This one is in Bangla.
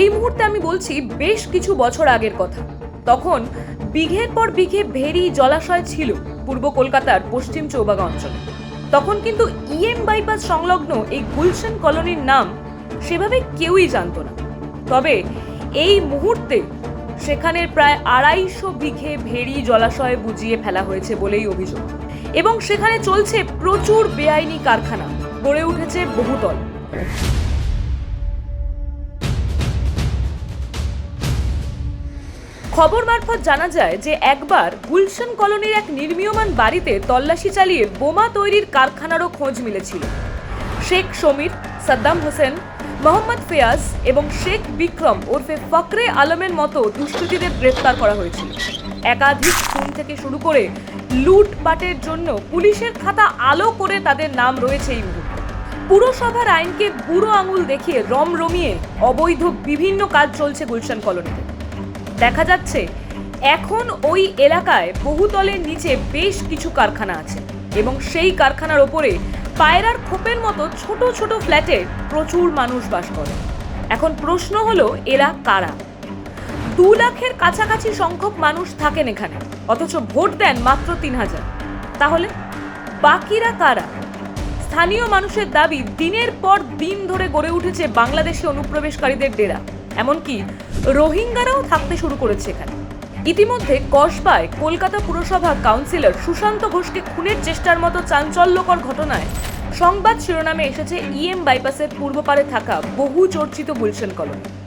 এই মুহূর্তে আমি বলছি বেশ কিছু বছর আগের কথা। তখন বিঘের পর বিঘে ভেরি জলাশয় ছিল পূর্ব কলকাতার পশ্চিম চৌবাগা অঞ্চলে। তখন কিন্তু ইএম বাইপাস সংলগ্ন এই গুলশান কলোনির নাম সেভাবে কেউই জানতো না। তবে এই মুহূর্তে সেখানের প্রায় আড়াইশো বিঘে ভেরি জলাশয়ে বুঝিয়ে ফেলা হয়েছে বলেই অভিযোগ। এবং সেখানে চলছে প্রচুর বেআইনি কারখানা, গড়ে উঠেছে বহুতল। খবর মারফত জানা যায় যে একবার গুলশান কলোনির এক নির্মীয়মান বাড়িতে তল্লাশি চালিয়ে বোমা তৈরির কারখানারও খোঁজ মিলেছিল। শেখ সমীর, সাদ্দাম হোসেন, মোহাম্মদ ফেয়াজ এবং শেখ বিক্রম ওরফে ফকরে আলমের মতো দুষ্কৃতীদের গ্রেফতার করা হয়েছিল। একাধিক খুন থেকে শুরু করে লুটপাটের জন্য পুলিশের খাতা আলো করে তাদের নাম রয়েছে এই মুহূর্তে। পুরসভার আইনকে বুড়ো আঙুল দেখিয়ে রম রমিয়ে অবৈধ বিভিন্ন কাজ চলছে গুলশান কলোনিতে। দেখা যাচ্ছে, এখন ওই এলাকায় বহুতলের নিচে বেশ কিছু কারখানা আছে এবং সেই কারখানার ওপরে পায়রার খোপের মতো ছোট ছোট ফ্ল্যাটে প্রচুর মানুষ বাস করে। এখন প্রশ্ন হলো, এরা কারা? দু লাখের কাছাকাছি সংখ্যক মানুষ থাকেন এখানে, অথচ ভোট দেন মাত্র তিন হাজার। তাহলে বাকিরা কারা? স্থানীয় মানুষের দাবি, দিনের পর দিন ধরে গড়ে উঠেছে বাংলাদেশে অনুপ্রবেশকারীদের ডেরা। এমনকি রোহিঙ্গারাও থাকতে শুরু করেছে এখানে। ইতিমধ্যে কসবায় কলকাতা পুরসভা কাউন্সিলর সুশান্ত ঘোষকে খুনের চেষ্টার মতো চাঞ্চল্যকর ঘটনায় সংবাদ শিরোনামে এসেছে ইএম বাইপাসের পূর্ব পারে থাকা বহু চর্চিত গুলশান কলোনি।